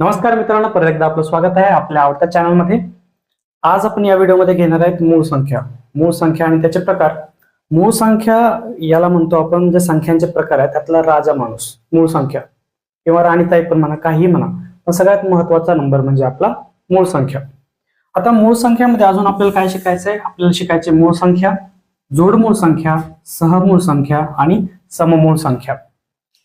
नमस्कार मित्रांनो परत एकदा आपलं स्वागत आहे आपल्या आवडत्या चॅनलमध्ये. आज आपण या व्हिडिओमध्ये घेणार आहेत मूळ संख्या. मूळ संख्या आणि त्याचे प्रकार. मूळ संख्या याला म्हणतो आपण जे संख्यांचे प्रकार आहेत त्यातला राजा माणूस मूळ संख्या. किंवा राणीताई पण म्हणा काही म्हणा पण सगळ्यात महत्त्वाचा नंबर म्हणजे आपला मूळ संख्या. आता मूळ संख्यामध्ये अजून आपल्याला काय शिकायचं आहे? आपल्याला शिकायचे मूळ संख्या जोडमूळ संख्या सहमूळ संख्या आणि सममूळ संख्या.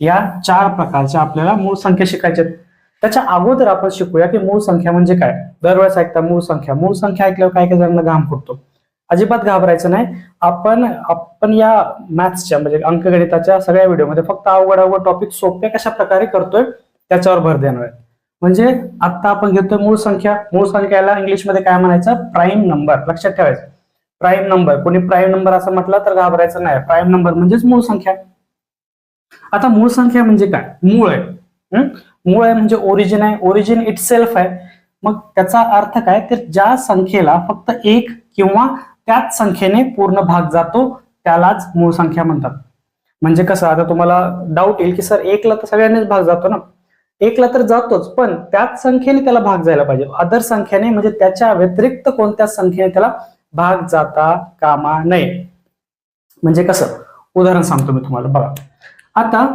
या चार प्रकारच्या आपल्याला मूळ संख्या शिकायच्या आहेत. त्याच्या अगोदर आपण शिकूया की मूळ संख्या म्हणजे काय. दरवेळेस ऐकता मूळ संख्या. मूळ संख्या ऐकल्यावर काय काय जणांना घाम फुटतो? अजिबात घाबरायचं नाही. आपण आपण या मॅथ्सच्या म्हणजे अंकगणिताच्या सगळ्या व्हिडिओमध्ये फक्त अवघड अवघड टॉपिक सोप्या कशा प्रकारे करतोय त्याच्यावर भर देणार आहे. म्हणजे आता आपण घेतोय मूळ संख्या. मूळ संख्याला इंग्लिशमध्ये काय म्हणायचं? प्राईम नंबर लक्षात ठेवायचं. प्राईम नंबर कोणी प्राईम नंबर असं म्हटलं तर घाबरायचं नाही. प्राईम नंबर म्हणजेच मूळ संख्या. आता मूळ संख्या म्हणजे काय? मूळ आहे. मूळ आहे म्हणजे ओरिजिन आहे. ओरिजिन इट सेल्फ आहे. मग त्याचा अर्थ काय? तर ज्या संख्येला फक्त एक किंवा त्याच संख्येने पूर्ण भाग जातो त्यालाच मूळ संख्या म्हणतात. म्हणजे कसं? आता तुम्हाला डाऊट येईल की सर एकला तर सगळ्यांनीच भाग जातो ना? एकला तर जातोच पण त्याच संख्येने त्याला भाग जायला पाहिजे. अदर संख्येने म्हणजे त्याच्या व्यतिरिक्त कोणत्या संख्येने त्याला भाग जाता कामा नये? म्हणजे कसं? उदाहरण सांगतो मी तुम्हाला. बघा. आता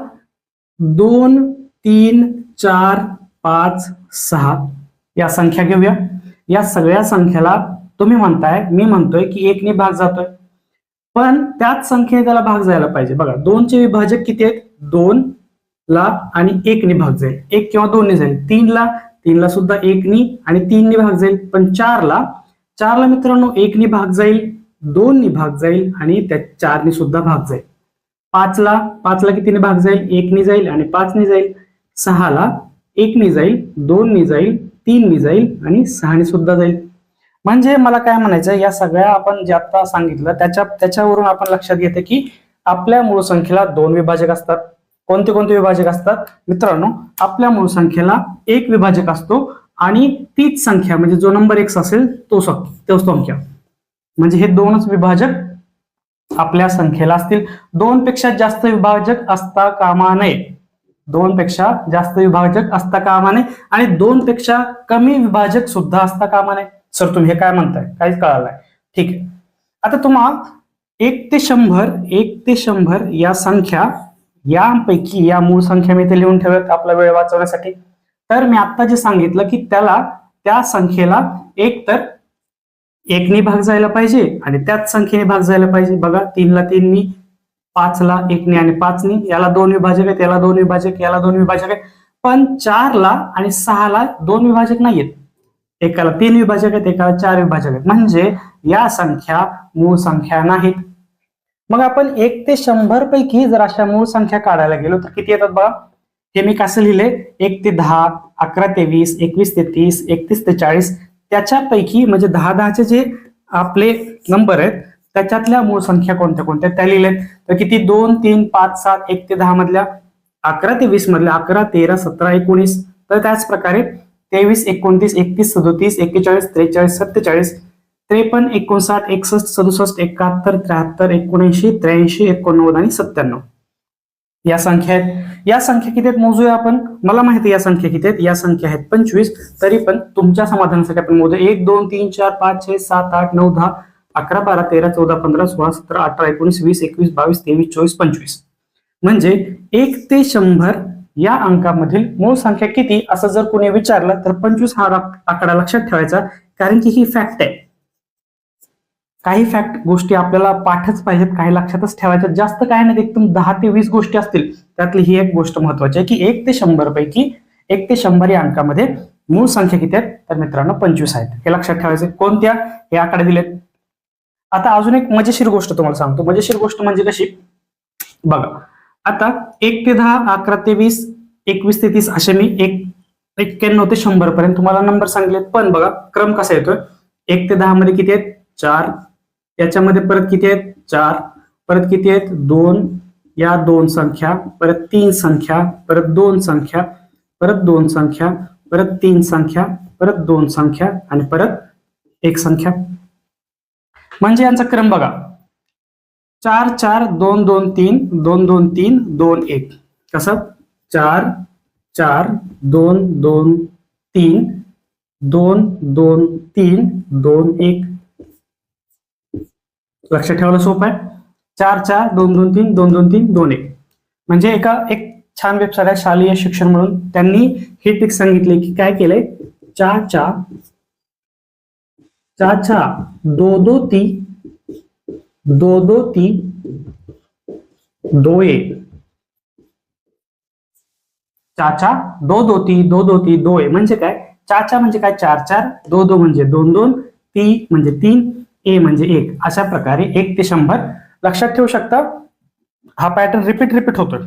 दोन तीन चार पाच सहा. या संख्या घेऊया. या सगळ्या संख्येला तुम्ही म्हणताय मी म्हणतोय की एकने भाग जातोय. पण त्याच संख्येने त्याला भाग जायला पाहिजे. बघा दोनचे विभाजक किती आहेत? दोन ला आणि एकने भाग जाईल. एक किंवा दोनने जाईल. तीनला तीनला सुद्धा एकनी आणि तीनने भाग जाईल. पण चारला चारला मित्रांनो एकने भाग जाईल दोननी भाग जाईल आणि त्या चारने सुद्धा भाग जाईल. पाचला पाचला कितीने भाग जाईल? एकनी जाईल आणि पाचने जाईल. सहाला एकनी जाईल दोननी जाईल तीननी जाईल आणि सहाने सुद्धा जाईल. म्हणजे मला काय म्हणायचं या सगळ्या आपण जे आता सांगितलं त्याच्या त्याच्यावरून आपण लक्षात घेते की आपल्या मूळ संख्येला दोन विभाजक असतात. कोणते कोणते विभाजक असतात? मित्रांनो आपल्या मूळ संख्येला एक विभाजक असतो आणि तीच संख्या म्हणजे जो नंबर एक्स असेल तो तो संख्या. म्हणजे हे दोनच विभाजक आपल्या संख्येला असतील. दोन पेक्षा जास्त विभाजक असता कामा नये. दोन पेक्षा जास्त विभाजक असता कामा नये आणि दोन पेक्षा कमी विभाजक सुद्धा असता कामा नये सर तुम्ही हे काय म्हणताय? काहीच कळालं नाही. ठीक आहे. आता तुम्हाला एक ते शंभर एक ते शंभर या संख्या यापैकी या मूळ संख्या मी इथे लिहून ठेवत आपला वेळ वाचवण्यासाठी. तर मी आता जे सांगितलं की त्याला त्या संख्येला एक तर एकनी भाग जायला पाहिजे आणि त्याच संख्येने भाग जायला पाहिजे. बघा तीनला तीननी पाचला एकने आणि पाचने याला दोन विभाजक आहेत याला दोन विभाजक याला दोन विभाजक आहेत. पण चारला आणि सहाला दोन विभाजक नाहीयेत. एकाला तीन विभाजक आहेत एकाला चार विभाजक आहेत. म्हणजे या संख्या मूळ संख्या नाहीत. मग आपण एक ते शंभर पैकी जर अशा मूळ संख्या काढायला गेलो तर किती येतात बघा? हे मी कसं लिहिले? एक ते दहा अकरा ते वीस एकवीस ते तीस एकतीस ते चाळीस. त्याच्यापैकी म्हणजे दहा दहाचे जे आपले नंबर आहेत त्याच्यातल्या मूळ संख्या कोणत्या कोणत्या त्या लिहिल्यात तर किती? दोन तीन पाच सात एक ते दहा मधल्या अकरा ते वीस मधल्या अकरा तेरा सतरा एकोणीस. तर त्याच प्रकारे तेवीस एकोणतीस एकतीस सदोतीस एक्केचाळीस त्रेचाळीस सत्तेचाळीस त्रेपन्न एकोणसाठ एकसष्ट सदुसष्ट एकाहत्तर त्र्याहत्तर एकोणऐंशी त्र्याऐंशी एकोणनव्वद आणि सत्त्याण्णव. या संख्या आहेत. या संख्या किती आहेत? मोजूया आपण. मला माहिती या संख्या किती आहेत. या संख्या आहेत पंचवीस. तरी पण तुमच्या समाधानासाठी आपण मोजूया एक दोन तीन चार पाच छे सात आठ नऊ दहा अकरा बारा तेरा चौदा पंधरा सोळा सतरा अठरा एकोणीस वीस एकवीस बावीस तेवीस चोवीस पंचवीस. म्हणजे एक ते शंभर या अंकामधील मूळ संख्या किती असं जर कोणी विचारलं तर पंचवीस हा आकडा लक्षात ठेवायचा कारण की ही फॅक्ट आहे. काही फॅक्ट गोष्टी आपल्याला पाठच पाहिजेत काही लक्षातच ठेवायच्या. जास्त काय नाही एकदम दहा ते वीस गोष्टी असतील. त्यातली ही एक गोष्ट महत्वाची आहे की एक ते शंभर पैकी एक ते शंभर या अंकामध्ये मूळ संख्या किती आहेत? तर मित्रांनो पंचवीस आहेत. हे लक्षात ठेवायचे. कोणत्या? हे आकडे दिलेत. आता अजून एक मजेशीर गोष्ट तुम्हाला सांगतो. मजेशीर गोष्ट म्हणजे कशी? बघा आता एक ते दहा अकरा ते वीस एकवीस ते तीस असे मी एक एक्क्याण्णव ते शंभर पर्यंत तुम्हाला नंबर सांगितले पण बघा क्रम कसा येतोय? एक ते दहा मध्ये किती आहेत? चार. याच्यामध्ये परत किती आहेत? चार. परत किती आहेत? दोन. या दोन संख्या परत तीन संख्या परत दोन संख्या परत दोन संख्या परत तीन संख्या परत दोन संख्या आणि परत एक संख्या. म्हणजे यांचा क्रम बघा. चार चार दोन दोन तीन दोन दोन तीन दोन एक. कसं? चार चार दोन दोन तीन दोन दोन तीन दोन एक. लक्षात ठेवायला सोपं आहे? चार चार दोन दोन तीन दोन दोन तीन दोन एक. म्हणजे एका एक छान वेबसाईट आहे शालेय शिक्षण म्हणून. त्यांनी हे ट्रिक सांगितले की काय केलंय? चार चार चाचा दो दो ती. दो दो ती. दो एक चाचा दो दो ती दो दो ती दो ए. म्हणजे काय? चाचा म्हणजे काय? चार चार. दो दो म्हणजे दोन दोन. ती म्हणजे तीन ए म्हणजे एक. अशा प्रकारे एक ते शंभर. लक्षात ठेवू शकता? हा पॅटर्न रिपीट रिपीट होतोय.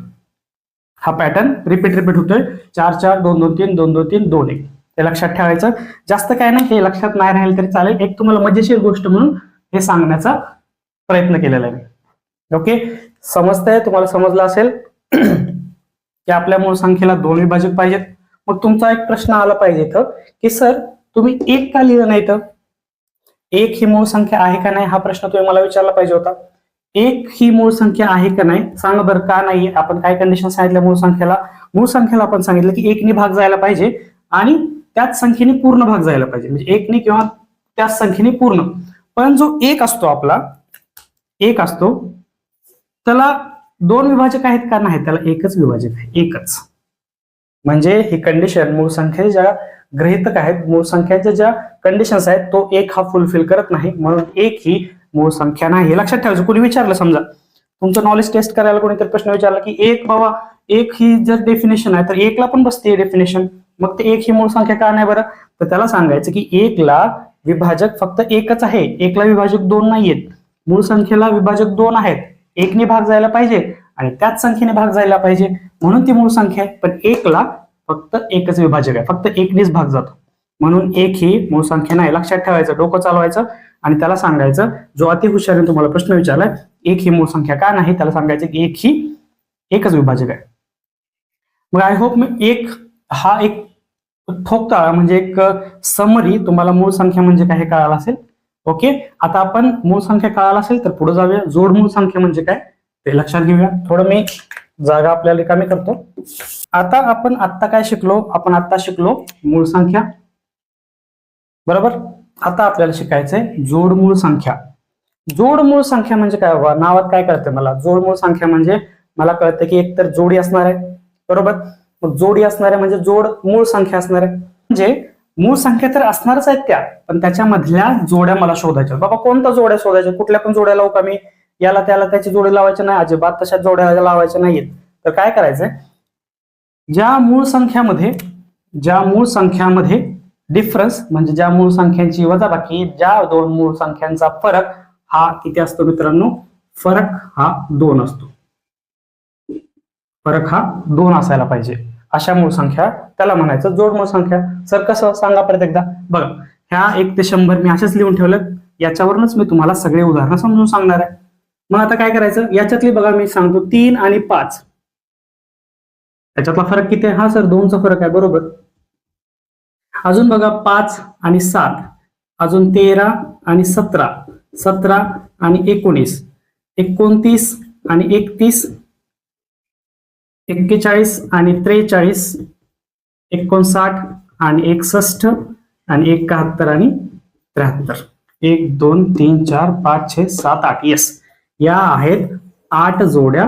हा पॅटर्न रिपीट रिपीट होतोय. चार चार दोन दोन तीन दोन दोन तीन दोन एक. ते लक्षात ठेवायचं. जास्त काय नाही हे लक्षात नाही राहील तरी चालेल. एक तुम्हाला मजेशीर गोष्ट म्हणून हे सांगण्याचा प्रयत्न केलेला आहे ओके समजतंय? तुम्हाला समजलं असेल? की आपल्या मूळ संख्येला दोन विभाजक पाहिजेत. मग तुमचा एक प्रश्न आला पाहिजे इथं की सर तुम्ही एक का लिहिलं नाही तर एक ही मूळ संख्या आहे का नाही? हा प्रश्न तुम्ही मला विचारला पाहिजे होता. एक ही मूळ संख्या आहे का नाही? सांग बरं का नाही आपण काय कंडिशन सांगितलं मूळ संख्येला? मूळ संख्येला आपण सांगितलं की एकने भाग जायला पाहिजे आणि त्याच संख्येने पूर्ण भाग जायला पाहिजे. म्हणजे एकने किंवा त्याच संख्येने पूर्ण. पण जो एक असतो आपला एक असतो त्याला दोन विभाजक आहेत का नाही त्याला एकच विभाजक आहे. एकच. म्हणजे ही कंडिशन मूळ संख्या ज्या गृहितक आहेत मूळ संख्याच्या ज्या कंडिशन्स आहेत तो एक हा फुलफिल करत नाही. म्हणून एक ही मूळ संख्या नाही. हे लक्षात ठेवायचं. कोणी विचारलं समजा. तुमचं नॉलेज टेस्ट करायला कोणीतरी प्रश्न विचारला की एक बाबा एक ही जर डेफिनेशन आहे तर एकला पण बसते डेफिनेशन मग ते एक ही मूळ संख्या का नाही बरं? तर त्याला सांगायचं की एकला विभाजक फक्त एकच आहे. एकला विभाजक दोन नाहीयेत. मूळ संख्येला विभाजक दोन आहेत. एकने भाग जायला पाहिजे आणि त्याच संख्येने भाग जायला पाहिजे. म्हणून ती मूळ संख्या आहे. पण एकला फक्त एकच विभाजक आहे. फक्त एकनेच भाग जातो. म्हणून एक ही मूळ संख्या नाही. लक्षात ठेवायचं. डोकं चालवायचं आणि त्याला सांगायचं जो अति हुशारीने तुम्हाला प्रश्न विचारलाय एक ही मूळ संख्या का नाही? त्याला सांगायचं की एक ही एकच विभाजक आहे. मग आय होप मी एक हा एक ठोकताळा म्हणजे एक समरी तुम्हाला मूळ संख्या म्हणजे काय हे कळालं असेल? ओके? आता आपण मूळ संख्या कळाला असेल तर पुढे जाऊया. जोड मूळ संख्या म्हणजे काय? ते लक्षात घेऊया. थोडं मी जागा आपल्याला रिकामी करतो. आता आपण आत्ता काय शिकलो? आपण आत्ता शिकलो मूळ संख्या. बरोबर? आता आपल्याला शिकायचंय जोड मूळ संख्या. जोड मूळ संख्या म्हणजे काय? बाबा नावात काय कळतं मला? जोड मूळ संख्या म्हणजे मला कळतं की एकतर जोडी असणार आहे. बरोबर? मग जोडी असणाऱ्या म्हणजे जोड मूळ संख्या असणाऱ्या म्हणजे मूळ संख्या तर असणारच आहेत त्या पण त्याच्यामधल्या जोड्या मला शोधायच्या बाबा कोणत्या जोड्या शोधायच्या? कुठल्या पण जोड्या लावू का मी? याला त्याला त्याची जोडी लावायची नाही अजिबात तशा जोड्या लावायच्या नाहीत तर काय करायचंय? ज्या मूळ संख्यामध्ये ज्या मूळ संख्यामध्ये डिफरन्स म्हणजे ज्या मूळ संख्यांची वजाबाकी ज्या दोन मूळ संख्यांचा फरक हा किती असतो मित्रांनो. फरक हा दोन असतो. फरक हा दोन असायला पाहिजे. अशा मूळ संख्या त्याला म्हणायचं जोड मूळ संख्या. सर कसं? सांगा परत एकदा. बघा ह्या एक ते शंभर मी असेच लिहून ठेवलं याच्यावरूनच मी तुम्हाला सगळे उदाहरणं समजून सांगणार आहे. मग आता काय करायचं? याच्यातली बघा मी सांगतो तीन आणि पाच. त्याच्यातला फरक किती आहे? हा सर दोनचा फरक आहे बरोबर. अजून बघा पाच आणि सात. अजून तेरा आणि सतरा. सतरा आणि एकोणीस. एकोणतीस आणि एकतीस एक्केचाळीस आणि त्रेचाळीस एकोणसाठ आणि एकसष्ट आणि एकाहत्तर आणि त्र्याहत्तर. एक दोन तीन चार पाच छे सात आठ. येस या आहेत आठ जोड्या.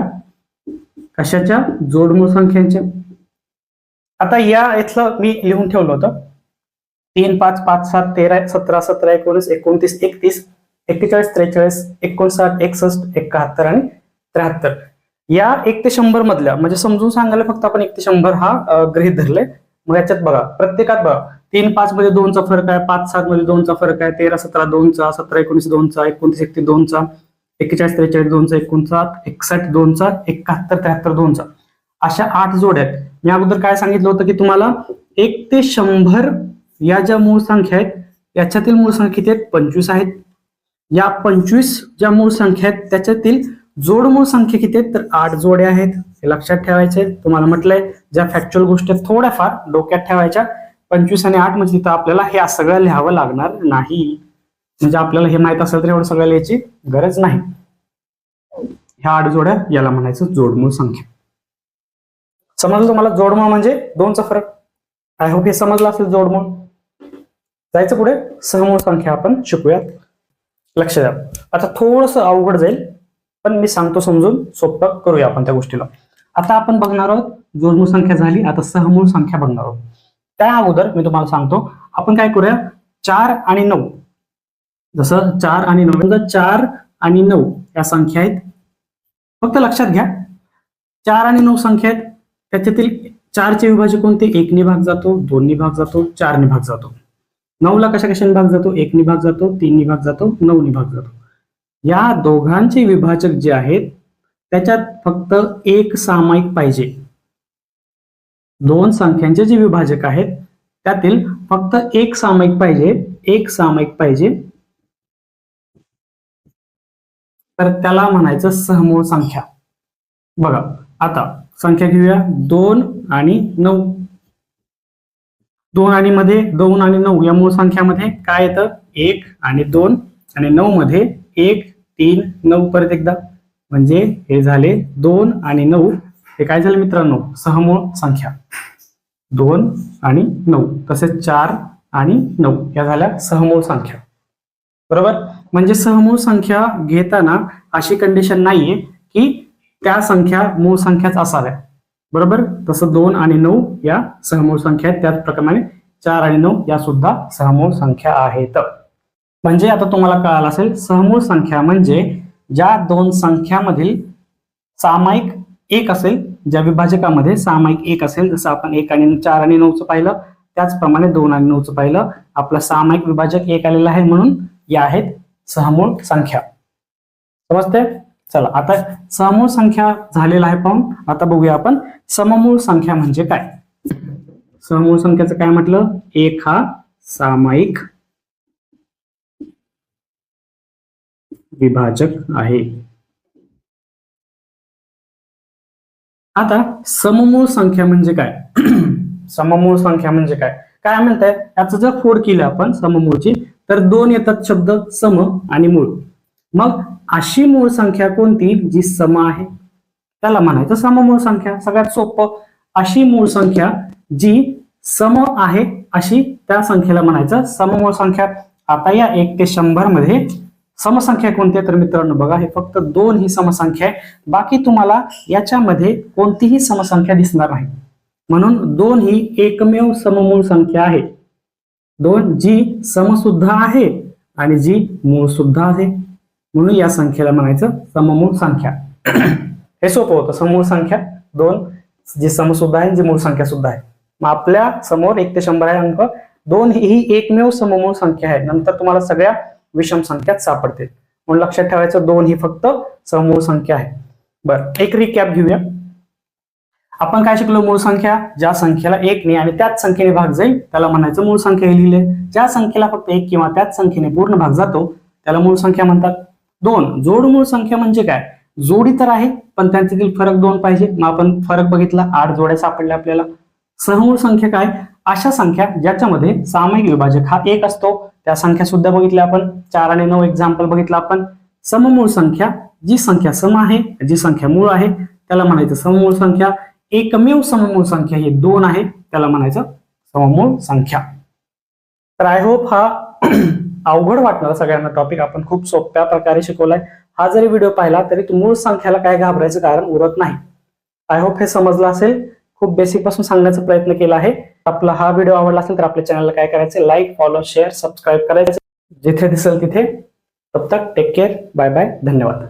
कशाच्या? जोडमूळ संख्यांच्या. आता या इथलं मी लिहून ठेवलं होतं. तीन पाच पाच सात तेरा सतरा सतरा एकोणीस एकोणतीस एकतीस एक्केचाळीस त्रेचाळीस एकोणसाठ एकसष्ट एकाहत्तर आणि त्र्याहत्तर. या एक ते शंभर मधल्या म्हणजे समजून सांगायला फक्त आपण एक ते शंभर हा गृहित गृहीत धरले मग याच्यात बघा प्रत्येकात बघा तीन पाच मध्ये दोनचा फरक आहे पाच सात मध्ये दोनचा फरक आहे तेरा सतरा दोनचा सतरा एकोणीस दोनचा एकोणतीस एकतीस दोनचा एक्केचाळीस त्रेचाळीस दोनचा एकोणसाठ एकसष्ट दोनचा एकाहत्तर त्र्याहत्तर दोनचा. अशा आठ जोड्या आहेत. मी अगोदर काय सांगितलं होतं की तुम्हाला एक ते शंभर या ज्या मूळ संख्या आहेत याच्यातील मूळ संख्या किती आहेत? पंचवीस आहेत. या पंचवीस ज्या मूळ संख्या आहेत त्याच्यातील जोडमूळ संख्या किती आहेत? तर आठ जोड्या आहेत. हे लक्षात ठेवायचे तुम्हाला म्हटलंय ज्या फॅक्च्युअल गोष्टी आहेत थोड्याफार डोक्यात ठेवायच्या. पंचवीस आणि आठ म्हणजे तिथं आपल्याला हे सगळं लिहावं लागणार नाही. म्हणजे आपल्याला हे माहीत असेल तर एवढं सगळं लिहायची गरज नाही. ह्या आठ जोड्या याला म्हणायचं जोडमूळ संख्या. समजलं तुम्हाला? जोडमूळ म्हणजे दोनचा फरक. आय होप हे समजलं असेल जोडमूळ जायचं पुढे? सहमूळ संख्या आपण शिकूयात. लक्ष द्या. आता थोडस अवघड जाईल. पण मी सांगतो समजून सोपं करूया आपण त्या गोष्टीला. आता आपण बघणार आहोत जोडमूळ संख्या झाली आता सहमूळ संख्या बघणार आहोत. त्या अगोदर मी तुम्हाला सांगतो आपण काय करूया चार आणि नऊ. जसं चार आणि नऊ म्हणजे चार आणि नऊ या संख्या आहेत. फक्त लक्षात घ्या चार आणि नऊ संख्या आहेत. त्याच्यातील चारचे विभाजक कोणते? एकने भाग जातो दोन्ही भाग जातो चारने भाग जातो. नऊला कशा कशाने भाग जातो? एकने भाग जातो तीननी भाग जातो नऊनी भाग जातो. या दोघांचे विभाजक जे आहेत त्याच्यात फक्त एक सामायिक पाहिजे. दोन संख्यांचे जे विभाजक आहेत त्यातील फक्त एक सामायिक पाहिजे एक सामायिक पाहिजे. तर त्याला म्हणायचं सहमूळ संख्या. बघा आता संख्या घेऊया दोन आणि नऊ. दोन आणि मध्ये दोन आणि नऊ या मूळ संख्यामध्ये काय येतं? एक आणि दोन आणि नऊ मध्ये एक तीन नऊ परत एकदा. म्हणजे हे झाले दोन आणि नऊ. हे काय झालं मित्रांनो? सहमूळ संख्या. दोन आणि नऊ. तसेच चार आणि नऊ. या झाल्या सहमूळ संख्या. बरोबर? म्हणजे सहमूळ संख्या घेताना अशी कंडिशन नाहीये की त्या संख्या मूळ संख्याच असाव्या. बरोबर? तसं दोन आणि नऊ या सहमूळ संख्या आहेत. त्याचप्रमाणे चार आणि नऊ या सुद्धा सहमूळ संख्या आहेत. म्हणजे आता तुम्हाला कळालं असेल सहमूळ संख्या म्हणजे ज्या दोन संख्यामधील सामायिक एक असेल ज्या विभाजकामध्ये सामायिक एक असेल जसं आपण एक आणि चार आणि नऊचं पाहिलं त्याचप्रमाणे दोन आणि नऊचं पाहिलं आपलं सामायिक विभाजक एक आलेला आहे म्हणून या आहेत सहमूळ संख्या. समजते चला आता समूळ संख्या झालेला आहे पाहून आता बघूया आपण सममूळ संख्या म्हणजे काय? समूळ संख्याचं काय म्हटलं? एक हा सामायिक विभाजक आहे. आता सममूळ संख्या म्हणजे काय? सममूळ संख्या म्हणजे काय? काय म्हणताय? याचं जर फोड केलं आपण सममूळची तर दोन येतात शब्द सम आणि मूळ. मग अशी मूळ संख्या कोणती? जी सम आहे. त्याला म्हणायचं सममूळ संख्या. सगळ्यात सोपं. अशी मूळ संख्या जी सम आहे अशी त्या संख्येला म्हणायचं सममूळ संख्या. आता या एक ते शंभरमध्ये समसंख्या कोणती तर मित्रांनो बघा हे फक्त दोन ही समसंख्या आहे. बाकी तुम्हाला याच्यामध्ये कोणतीही समसंख्या दिसणार नाही. म्हणून दोन ही एकमेव सममूळ संख्या आहे. दोन जी समसुद्धा आहे आणि जी मूळ सुद्धा आहे. म्हणून या संख्येला म्हणायचं सममूळ संख्या. हे सोपं होतं. समूळ संख्या दोन जी समसुद्धा आहे जी मूळ संख्या सुद्धा आहे. मग आपल्यासमोर एक ते शंभर आहे अंक. दोन ही एकमेव सममूळ संख्या आहे. नंतर तुम्हाला सगळ्या विषम संख्यात सापडते म्हणून लक्षात ठेवायचं दोन ही फक्त समूळ संख्या आहे. बरं एक रिकॅप घेऊया. आपण काय शिकलो मूळ संख्या? ज्या संख्येला एक ने आणि त्याच संख्येने भाग जाईल त्याला म्हणायचं मूळ संख्या हे लिहिले. ज्या संख्येला फक्त एक किंवा त्याच संख्येने पूर्ण भाग जातो त्याला मूळ संख्या म्हणतात. दोन जोड मूळ संख्या म्हणजे काय? जोडी तर आहे पण त्यांच्यातील फरक दोन पाहिजे. मग आपण फरक बघितला आठ जोड्या सापडल्या आपल्याला. सहमूळ संख्या काय? अशा संख्या ज्याच्यामध्ये सामायिक विभाजक हा एक असतो. त्या संख्या सुद्धा बघितल्या आपण. चार आणि नऊ एक्झाम्पल बघितलं आपण. सममूळ संख्या जी संख्या सम आहे जी संख्या मूळ आहे त्याला म्हणायचं सममूळ संख्या. एकमेव सममूळ संख्या ही दोन आहे त्याला म्हणायचं सममूळ संख्या. तर आय होप हा अवघड वाटणारा सगळ्यांना टॉपिक आपण खूप सोप्या प्रकारे शिकवलाय. हा जरी व्हिडिओ पाहिला तरी तू मूळ संख्याला काय घाबरायचं कारण उरत नाही. आय होप हे समजलं असेल. खूप बेसिकपासून सांगण्याचा प्रयत्न केला आहे. आपला हा व्हिडिओ आवडला असेल तर आपल्या चॅनलला काय करायचं? लाईक फॉलो शेअर सबस्क्राईब करायचं. जिथे दिसेल तिथे. तब तक टेक केअर बाय बाय धन्यवाद.